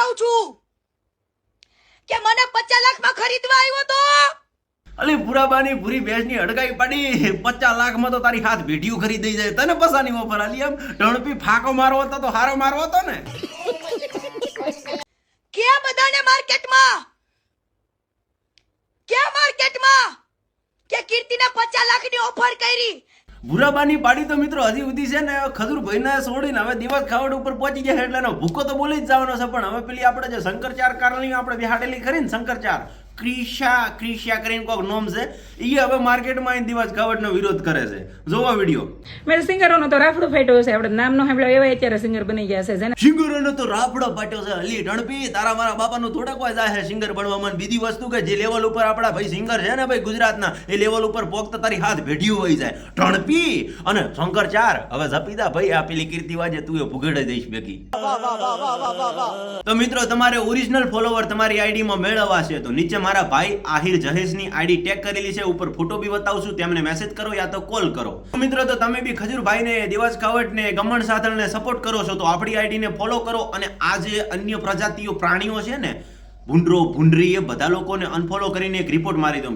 કહું છું. કે મને પચાસ લાખમાં ખરીદવા આવ્યો તો? અલે ભૂરાબાની ભૂરી ભેંસની અડકાઈ પડી. પચાસ લાખમાં તો તારી હાથ ભેઢિયું ખરીદી જાય તને પસાની ઓફર આલી એમ ઢણપી ફાકો મારવો હતો તો હારો મારવો હતો ને. કે બધાને માર્કેટમાં? ક્યાં માર્કેટમાં? કે કીર્તિને પચાસ લાખની ઓફર કરી. ભૂરાબાની પાડી તો મિત્રો હજી સુધી છે ને ખજૂર ભાઈને છોડીને હવે દિવસ ખાવડ ઉપર પહોંચી ગયા એટલે ભૂકો તો બોલી જ જવાનો છે, પણ હવે પેલી આપણે જે શંકરચાર કારણી આપણે બિહાડેલી ખરી ને શંકરચાર ક્રિશા ક્રિશા કરીને કોઈક નોમ છે એ હવે માર્કેટમાં આવીને દિવસ ખાવડનો વિરોધ કરે છે. જોવો વીડિયો. મેં સિંગરોનો તો રાફડો ફાટ્યો છે આપણે નામનો સાંભળ્યો એવા અત્યારે સિંગર બની ગયા છે જેને સિંગરોનો તો રાફડો ફાટ્યો છે અલી રણપી તારા મારા બાપાનો થોડાક કોઈ જાય છે સિંગર બનવામાં બીજી વસ્તુ કે જે લેવલ ઉપર આપણા ભાઈ સિંગર છે ને ભાઈ ગુજરાતના એ લેવલ ઉપર પોગતા તારી હાથ ભેઢ્યું હોય જાય. રણપી અને શંકર ચાર હવે જપીદા ભાઈ આ પેલી કીર્તિ વાજે તું એ ભૂગેડે દઈશ બેકી તો મિત્રો તમારે ઓરિજિનલ ફોલોવર તમારી આઈડીમાં મેળવવા છે તો નીચે મારા ભાઈ આહિર જહેશની આઈડી ટેગ કરેલી છે, ઉપર ફોટો બી બતાવશું તેમને મેસેજ કરો યા તો કોલ કરો. મિત્રો, તો તમે બી ખજૂરભાઈને દિવસ કાવટને ગમણ સાધણને સપોર્ટ કરો છો, તો આપણી આઈડીને ફોલો કરો અને આ જે અન્ય પ્રજાતિઓ પ્રાણીઓ છે ને, ભૂંડરો ભૂંડરી એ બધા લોકોને અનફોલો કરીને એક રિપોર્ટ મારી દો